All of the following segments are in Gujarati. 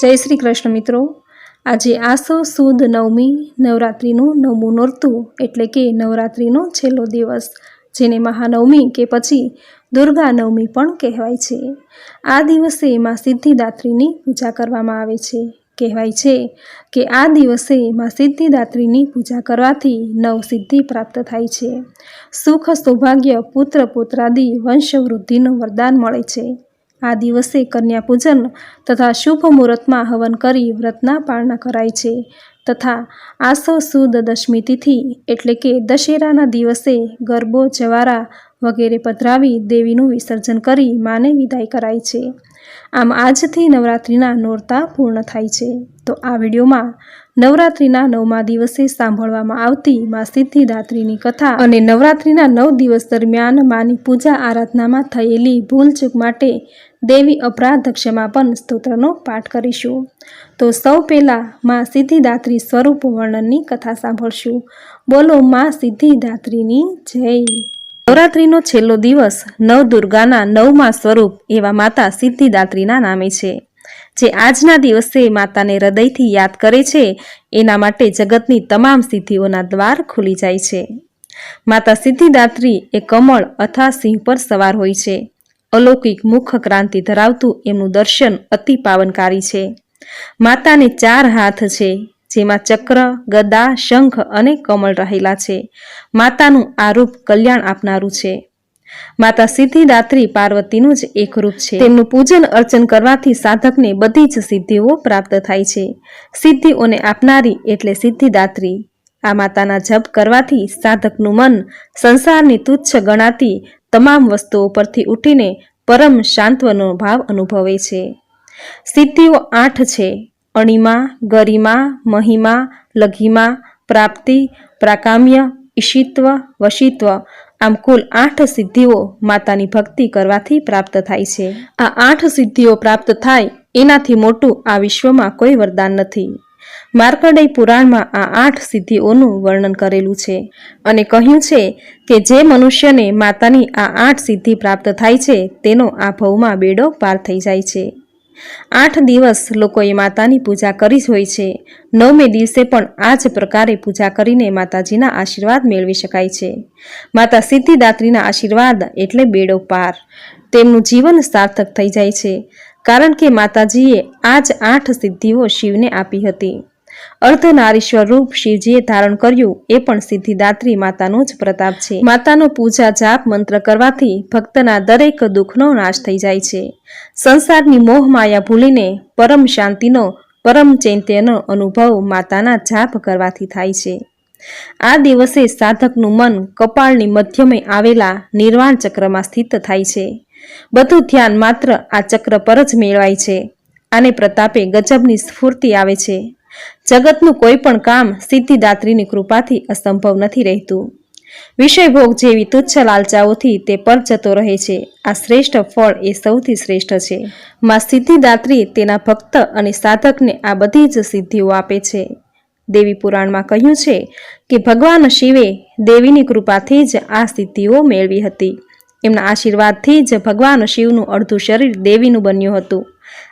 જય શ્રી કૃષ્ણ મિત્રો. આજે આસો સુદ નવમી નવરાત્રિનું નવમું નોરતું એટલે કે નવરાત્રિનો છેલ્લો દિવસ, જેને મહાનવમી કે પછી દુર્ગા નવમી પણ કહેવાય છે. આ દિવસે માં સિદ્ધિદાત્રીની પૂજા કરવામાં આવે છે. કહેવાય છે કે આ દિવસે માં સિદ્ધિદાત્રીની પૂજા કરવાથી નવ સિદ્ધિ પ્રાપ્ત થાય છે. સુખ, સૌભાગ્ય પુત્ર પુત્રાદિ વંશવૃદ્ધિનું વરદાન મળે છે. આ દિવસે કન્યા પૂજન તથા શુભ મુહૂર્તમાં હવન કરી વ્રતના પાળના કરાય છે તથા આસો સુદ દશમી તિથિ એટલે કે દશેરાના દિવસે ગરબો, જવારા વગેરે પધરાવી દેવીનું વિસર્જન કરી માને વિદાય કરાય છે. આમ આજથી નવરાત્રિના નોરતા પૂર્ણ થાય છે. તો આ વિડીયોમાં નવરાત્રિના નવમા દિવસે સાંભળવામાં આવતી મા સિદ્ધિદાત્રીની કથા અને નવરાત્રિના નવ દિવસ દરમિયાન માની પૂજા આરાધનામાં થયેલી ભૂલચૂક માટે દેવી અપરાધ ક્ષમાપન સ્તોત્રનો પાઠ કરીશું. તો સૌ પહેલાં મા સિદ્ધિદાત્રી સ્વરૂપ વર્ણનની કથા સાંભળશું. બોલો મા સિદ્ધિદાત્રીની જય. નવરાત્રિનો છેલ્લો દિવસ નવદુર્ગાના નવમા સ્વરૂપ એવા માતા સિદ્ધિદાત્રીના નામે છે. જે આજના દિવસે માતાને હૃદયથી યાદ કરે છે, એના માટે જગતની તમામ સિદ્ધિઓના દ્વાર ખુલી જાય છે. માતા સિદ્ધિદાત્રી એ કમળ અથવા સિંહ પર સવાર હોય છે. અલૌકિક મુખ ક્રાંતિ ધરાવતું એમનું દર્શન અતિ પાવનકારી છે. માતાને ચાર હાથ છે. જેમાં ચક્ર, ગદા, શંખ અને કમળ રહેલા છે. માતાનું આ રૂપ કલ્યાણ આપનારું છે. માતા સિદ્ધિદાત્રી પાર્વતીનું જ એક રૂપ છે. તેમનું પૂજન અર્ચન કરવાથી સાધકને બધી જ સિદ્ધિઓ પ્રાપ્ત થાય છે. સિદ્ધિઓને આપનારી એટલે સિદ્ધિદાત્રી આ માતાના જપ કરવાથી સાધકનું મન સંસારની તુચ્છ ગણાતી તમામ વસ્તુઓ પરથી ઉઠીને પરમ શાંતવનો ભાવ અનુભવે છે. સિદ્ધિઓ આઠ છે. અણિમા, ગરિમા, મહિમા, લઘિમા, પ્રાપ્તિ, પ્રાકામ્ય, ઈશિત્વ, વશિત્વ આમ કુલ આઠ સિદ્ધિઓ માતાની ભક્તિ કરવાથી પ્રાપ્ત થાય છે. આ આઠ સિદ્ધિઓ પ્રાપ્ત થાય એનાથી મોટું આ વિશ્વમાં કોઈ વરદાન નથી. માર્કંડેય પુરાણમાં આ આઠ સિદ્ધિઓનું વર્ણન કરેલું છે અને કહ્યું છે કે જે મનુષ્યને માતાની આ આઠ સિદ્ધિ પ્રાપ્ત થાય છે તેનો આ ભવમાં બેડો પાર થઈ જાય છે. આઠ દિવસ લોકોએ માતાની પૂજા કરી જ હોય છે. નવમે દિવસે પણ આ જ પ્રકારે પૂજા કરીને માતાજીના આશીર્વાદ મેળવી શકાય છે. માતા સિદ્ધિદાત્રીના આશીર્વાદ એટલે બેડો પાર. તેમનું જીવન સાર્થક થઈ જાય છે. કારણ કે માતાજીએ આ જ આઠ સિદ્ધિઓ શિવને આપી હતી. અર્ધનારીશ્વર રૂપ શિવજીએ ધારણ કર્યું. એ પણ સિદ્ધિદાત્રી માતાનો જ પ્રતાપ છે. માતાનો પૂજા જાપ મંત્ર કરવાથી ભક્તના દરેક દુઃખનો નાશ થઈ જાય છે. સંસારની મોહ માયા ભૂલીને પરમ શાંતિનો, પરમ ચૈત્યનો અનુભવ માતાના જાપ કરવાથી થાય છે. આ દિવસે સાધકનું મન કપાળની મધ્યમે આવેલા નિર્વાણ ચક્રમાં સ્થિત થાય છે. બધું ધ્યાન માત્ર આ ચક્ર પર જ મેળવાય છે. આને પ્રતાપે ગજબની સ્ફૂર્તિ આવે છે. જગતનું કોઈ પણ કામ સિદ્ધિદાત્રીની કૃપાથી અસંભવ નથી રહેતું. વિષયભોગ જેવી તુચ્છ લાલચાઓથી તે પર જતો રહે છે. આ શ્રેષ્ઠ ફળ એ સૌથી શ્રેષ્ઠ છે. માં સિદ્ધિદાત્રી તેના ભક્ત અને સાધકને આ બધી જ સિદ્ધિઓ આપે છે. દેવી પુરાણમાં કહ્યું છે કે ભગવાન શિવે દેવીની કૃપાથી જ આ સિદ્ધિઓ મેળવી હતી. એમના આશીર્વાદથી જ ભગવાન શિવનું અડધું શરીર દેવીનું બન્યું હતું.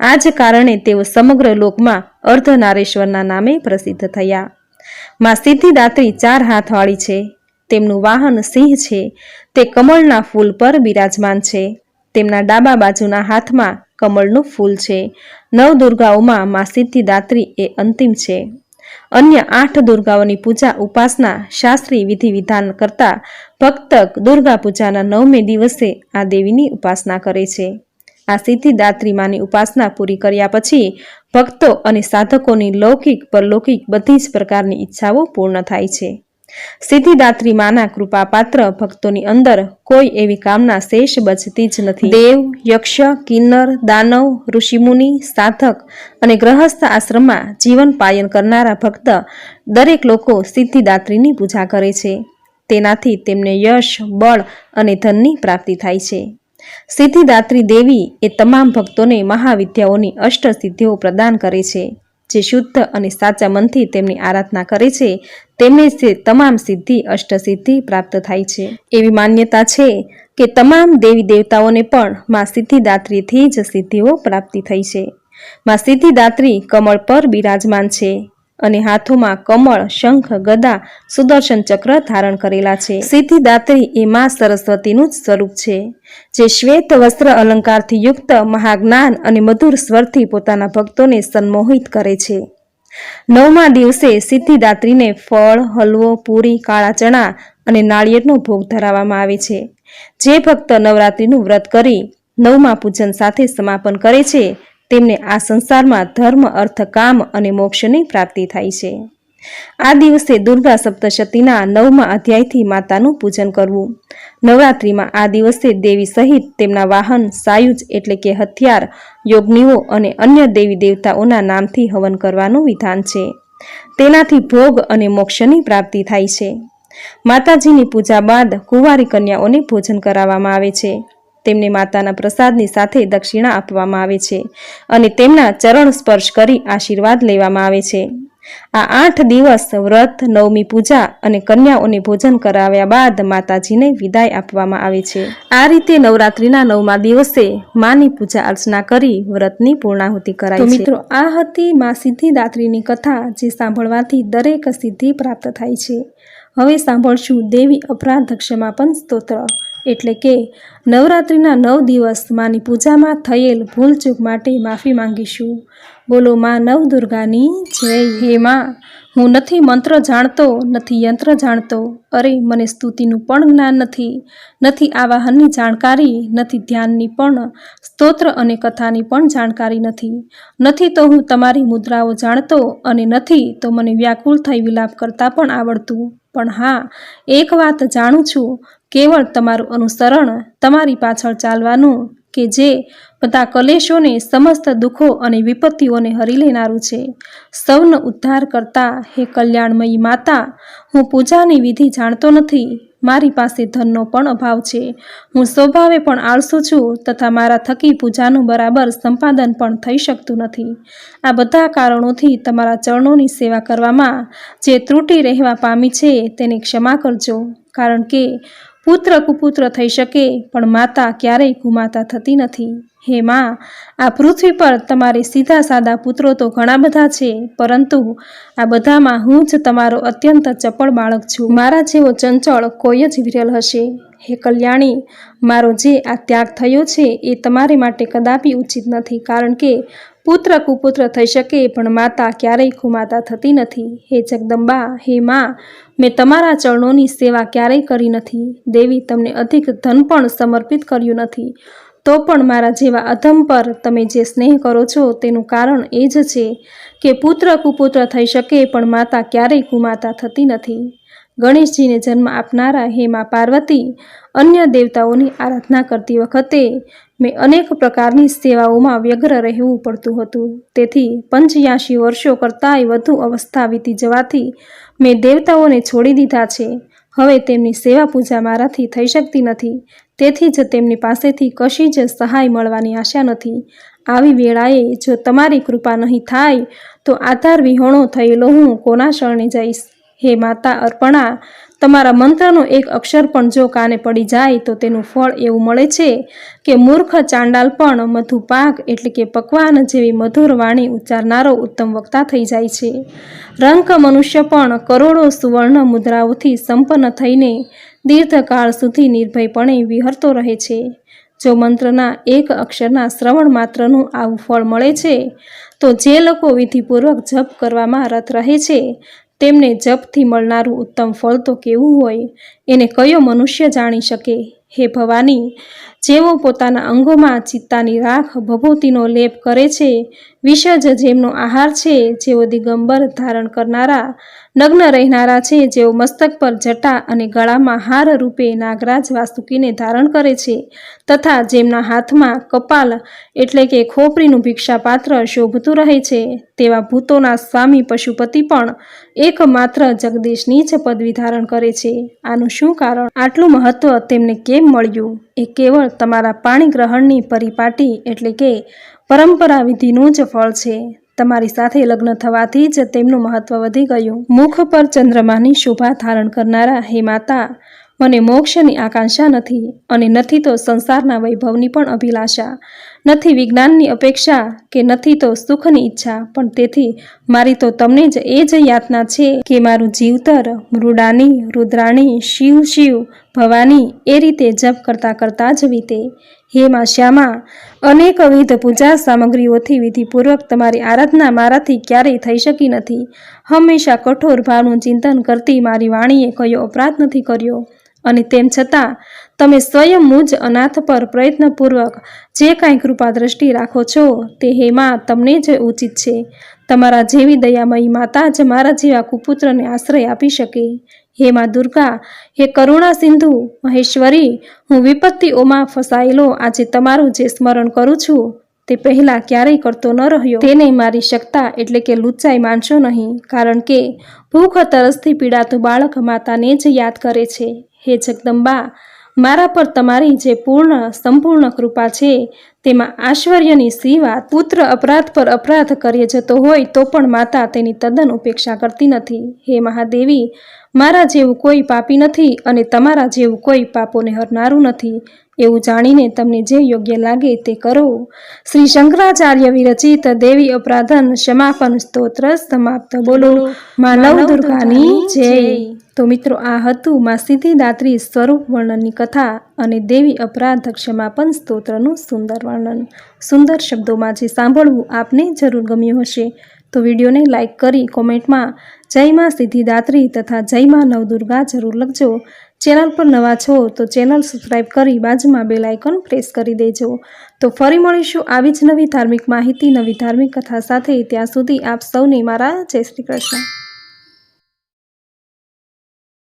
આ જ કારણે તેઓ સમગ્ર લોકમાં અર્ધનારેશ્વરના નામે પ્રસિદ્ધ થયા. માં સિદ્ધિદાત્રી ચાર હાથવાળી છે. તેમનું વાહન સિંહ છે. તે કમળના ફૂલ પર બિરાજમાન છે. તેમના ડાબા બાજુના હાથમાં કમળનું ફૂલ છે. નવ દુર્ગાઓમાં માં સિદ્ધિદાત્રી એ અંતિમ છે. અન્ય આઠ દુર્ગાઓની પૂજા ઉપાસના શાસ્ત્રી વિધિ વિધાન કરતા ભક્ત દુર્ગા પૂજાના નવમે દિવસે આ દેવીની ઉપાસના કરે છે. આ સિદ્ધિદાત્રી માની ઉપાસના પૂરી કર્યા પછી ભક્તો અને સાધકોની લૌકિક પરલૌકિક બધી જ પ્રકારની ઈચ્છાઓ પૂર્ણ થાય છે. સિદ્ધિદાત્રી માના કૃપા પાત્ર ભક્તોની અંદર કોઈ એવી કામના શેષ બચતી જ નથી. દેવ, યક્ષ, કિન્નર, દાનવ, ઋષિમુનિ, સાધક અને ગ્રહસ્થ આશ્રમમાં જીવન પાયન કરનારા ભક્ત દરેક લોકો સિદ્ધિદાત્રીની પૂજા કરે છે. તેનાથી તેમને યશ, બળ અને ધનની પ્રાપ્તિ થાય છે. સિદ્ધિદાત્રી દેવી એ તમામ ભક્તોને મહાવિદ્યાઓની અષ્ટ સિદ્ધિઓ પ્રદાન કરે છે. જે શુદ્ધ અને સાચા મનથી તેમની આરાધના કરે છે, તેમને તે તમામ સિદ્ધિ, અષ્ટસિદ્ધિ પ્રાપ્ત થાય છે. એવી માન્યતા છે કે તમામ દેવી દેવતાઓને પણ માં સિદ્ધિદાત્રીથી જ સિદ્ધિઓ પ્રાપ્તિ થઈ છે. માં સિદ્ધિદાત્રી કમળ પર બિરાજમાન છે. અને હાથોમાં કમળ, શંખ, ગદા, સુદર્શન ચક્ર ધારણ કરેલા છે. સિદ્ધિદાત્રી એ મા સરસ્વતીનું જ સ્વરૂપ છે, જે શ્વેત વસ્ત્ર અલંકારથી યુક્ત મહાજ્ઞાન અને મધુર સ્વરથી પોતાના ભક્તોને સન્મોહિત કરે છે. નવમા દિવસે સિદ્ધિદાત્રીને ફળ, હલવો, પૂરી, કાળા ચણા અને નાળિયેરનો ભોગ ધરાવવામાં આવે છે. જે ભક્ત નવરાત્રિનું વ્રત કરી નવમા પૂજન સાથે સમાપન કરે છે તેમને આ સંસારમાં ધર્મ, અર્થ, કામ અને મોક્ષની પ્રાપ્તિ થાય છે. આ દિવસે દુર્ગા સપ્તશતીના નવમા અધ્યાયથી માતાનું પૂજન કરવું. નવરાત્રિમાં આ દિવસે દેવી સહિત તેમના વાહન, સાયુજ એટલે કે હથિયાર, યોગનીઓ અને અન્ય દેવી દેવતાઓના નામથી હવન કરવાનું વિધાન છે. તેનાથી ભોગ અને મોક્ષની પ્રાપ્તિ થાય છે. માતાજીની પૂજા બાદ કુંવારી કન્યાઓને ભોજન કરાવવામાં આવે છે. તેમને માતાના પ્રસાદની સાથે દક્ષિણા આપવામાં આવે છે અને તેમના ચરણ સ્પર્શ કરી આશીર્વાદ લેવામાં આવે છે. આ આઠ દિવસ વ્રત, નવમી પૂજા અને કન્યાઓને ભોજન કરાવ્યા બાદ માતાજીને વિદાય આપવામાં આવે છે. આ રીતે નવરાત્રિના નવમા દિવસે માની પૂજા અર્ચના કરી વ્રતની પૂર્ણાહુતિ કરાય છે. મિત્રો, આ હતી મા સિદ્ધિદાત્રીની કથા જે સાંભળવાથી દરેક સિદ્ધિ પ્રાપ્ત થાય છે. હવે સાંભળશું દેવી અપરાધ ક્ષમાપન સ્તોત્ર. એટલે કે, નવરાત્રિના નવ દિવસ માની પૂજામાં થયેલ ભૂલચૂક માટે માફી માંગીશું. બોલો માં નવ દુર્ગાની, જય હે માં. હું નથી મંત્ર જાણતો, નથી યંત્ર જાણતો. અરે, મને સ્તુતિનું પણ જ્ઞાન નથી. નથી આવાહનની જાણકારી, નથી ધ્યાનની પણ, સ્તોત્ર અને કથાની પણ જાણકારી નથી. નથી તો હું તમારી મુદ્રાઓ જાણતો અને નથી તો મને વ્યાકુળ થઈ વિલાપ કરતાં પણ આવડતું. પણ હા, એક વાત જાણું છું. કેવળ તમારું અનુસરણ તમારી પાછળ ચાલવાનું કે જે બધા કલેશોને, સમસ્ત દુઃખો અને વિપત્તિઓને હરી લેનારું છે. સૌનો ઉદ્ધાર કરતા હે કલ્યાણમયી માતા, હું પૂજાની વિધિ જાણતો નથી. મારી પાસે ધનનો પણ અભાવ છે. હું સ્વભાવે પણ આળસુ છું તથા મારા થકી પૂજાનું બરાબર સંપાદન પણ થઈ શકતું નથી. આ બધા કારણોથી તમારા ચરણોની સેવા કરવામાં જે ત્રુટિ રહેવા પામી છે તેને ક્ષમા કરજો. કારણ કે પુત્ર કુપુત્ર થઈ શકે, પણ માતા ક્યારેય કુમાતા થતી નથી. હે માં, આ પૃથ્વી પર તમારે સીધા સાદા પુત્રો તો ઘણા બધા છે, પરંતુ આ બધામાં હું જ તમારો અત્યંત ચપળ બાળક છું. મારા જેવો ચંચળ કોઈ જ વિરલ હશે. હે કલ્યાણી, મારો જે આ ત્યાગ થયો છે એ તમારે માટે કદાપી ઉચિત નથી, કારણ કે પુત્ર કુપુત્ર થઈ શકે, પણ માતા ક્યારેય ખુમાતા થતી નથી. હે જગદંબા, હે માં, મેં તમારા ચરણોની સેવા ક્યારેય કરી નથી. દેવી તમને અધિક ધન પણ સમર્પિત કર્યું નથી. તો પણ મારા જેવા અધમ પર તમે જે સ્નેહ કરો છો, તેનું કારણ એ જ છે કે પુત્ર કુપુત્ર થઈ શકે, પણ માતા ક્યારેય કુમાતા થતી નથી. ગણેશજીને જન્મ આપનારા હે મા પાર્વતી. અન્ય દેવતાઓની આરાધના કરતી વખતે મેં અનેક પ્રકારની સેવાઓમાં વ્યગ્ર રહેવું પડતું હતું. તેથી પંચ્યાસી વર્ષો કરતાંય વધુ અવસ્થા વીતી જવાથી મેં દેવતાઓને છોડી દીધા છે. હવે તેમની સેવા પૂજા મારાથી થઈ શકતી નથી. તેથી જ તેમની પાસેથી કશી જ સહાય મળવાની આશા નથી. આવી વેળાએ જો તમારી કૃપા નહીં થાય, તો આધાર વિહોણો થયેલો હું કોના શરણે જઈશ? હે માતા અર્પણા, તમારા મંત્રનો એક અક્ષર પણ જો કાને પડી જાય તો તેનું ફળ એવું મળે છે કે મૂર્ખ ચાંડાલ પણ મધુપાક એટલે કે પકવાન જેવી મધુર વાણી ઉચ્ચારનારો ઉત્તમ વક્તા થઈ જાય છે. રંક મનુષ્ય પણ કરોડો સુવર્ણ મુદ્રાઓથી સંપન્ન થઈને દીર્ઘકાળ સુધી નિર્ભયપણે વિહરતો રહે છે. જો મંત્રના એક અક્ષરના શ્રવણ માત્રનું આવું ફળ મળે છે, તો જે લોકો વિધિપૂર્વક જપ કરવામાં રત રહે છે તેમને જપથી મળનારું ઉત્તમ ફળ તો કેવું હોય? એને કયો મનુષ્ય જાણી શકે? હે ભવાની જેઓ પોતાના અંગોમાં ચિત્તાની રાખ, ભભૂતિનો લેપ કરે છે, વિષજ જેમનો આહાર છે, જેઓ દિગંબર ધારણ કરનારા, નગ્ન રહેનારા છે, જેઓ મસ્તક પર જટા અને ગળામાં હાર રૂપે નાગરાજ વાસ્તુકીને ધારણ કરે છે, તથા જેમના હાથમાં કપાલ એટલે કે ખોપરીનું ભિક્ષાપાત્ર શોભતું રહે છે, તેવા ભૂતોના સ્વામી પશુપતિ પણ એકમાત્ર જગદીશની જ પદવી ધારણ કરે છે. આનું શું કારણ? આટલું મહત્વ તેમને કેમ મળ્યું? એ કેવળ તમારા પાણી ગ્રહણની પરિપાટી એટલે કે પરંપરા વિધિનું જ ફળ છે. તમારી સાથે લગ્ન થવાથી જ તેમનું મહત્વ વધી ગયું. મુખ પર ચંદ્રમાની શોભા ધારણ કરનારા હે માતા, મને મોક્ષની આકાંક્ષા નથી અને નથી તો સંસારના વૈભવની પણ અભિલાષા. નથી વિજ્ઞાનની અપેક્ષા કે નથી તો સુખની ઈચ્છા, પણ તેથી મારી તો તમને જ એ જ યાતના છે કે મારું જીવતર, મૃડાની, રુદ્રાણી, શિવ શિવ, ભવાની એ રીતે જપ કરતાં કરતાં જ વીતે. હે માં શ્યામા, અનેકવિધ પૂજા સામગ્રીઓથી વિધિપૂર્વક તમારી આરાધના મારાથી ક્યારેય થઈ શકી નથી. હંમેશા કઠોર ભાવનું ચિંતન કરતી મારી વાણીએ કયો અપરાધ નથી કર્યો? અને તેમ છતાં, તમે સ્વયં મુજ અનાથ પર પ્રયત્નપૂર્વક જે કાંઈ કૃપા દ્રષ્ટિ રાખો છો, તે હેમાં તમને જ ઉચિત છે. તમારા જેવી દયામયી માતા જ મારા જેવા કુપુત્રને આશ્રય આપી શકે. હે માં દુર્ગા, હે કરુણા સિંધુ, મહેશ્વરી, હું વિપત્તિઓમાં ફસાયેલો આજે તમારું જે સ્મરણ કરું છું તે પહેલાં ક્યારેય કરતો ન રહ્યો. તેને મારી શકતા એટલે કે લુચ્ચાઈ માનશો નહીં, કારણ કે ભૂખ તરસથી પીડાતું બાળક માતાને જ યાદ કરે છે. હે જગદંબા, મારા પર તમારી જે પૂર્ણ, સંપૂર્ણ કૃપા છે, તેમાં આશ્ચર્યની સિવા પુત્ર અપરાધ પર અપરાધ કરીએ જતો હોય તો પણ માતા તેની તદ્દન ઉપેક્ષા કરતી નથી. હે મહાદેવી, મારા જેવું કોઈ પાપી નથી અને તમારા જેવું કોઈ પાપોને હરનારું નથી. એવું જાણીને તમને જે યોગ્ય લાગે તે કરો. શ્રી શંકરાચાર્ય વિરચિત દેવી અપરાધન ક્ષમાપન સ્તોત્ર સમાપ્ત. બોલો માનવ દુર્ગાની જય. તો મિત્રો આ હતું માં સિદ્ધિદાત્રી સ્વરૂપ વર્ણનની કથા અને દેવી અપરાધ ક્ષમાપન સ્તોત્રનું સુંદર વર્ણન. સુંદર શબ્દોમાં જે સાંભળવું આપને જરૂર ગમ્યું હશે તો વિડીયોને લાઇક કરી કોમેન્ટમાં જય માં સિદ્ધિદાત્રી તથા જય માં નવદુર્ગા જરૂર લખજો. ચેનલ પર નવા છો તો ચેનલ સબસ્ક્રાઈબ કરી બાજુમાં બેલ આઇકન પ્રેસ કરી દેજો. તો ફરી મળીશું આવી જ નવી ધાર્મિક માહિતી, નવી ધાર્મિક કથા સાથે. ત્યાં સુધી આપ સૌને મારા જય શ્રી કૃષ્ણ.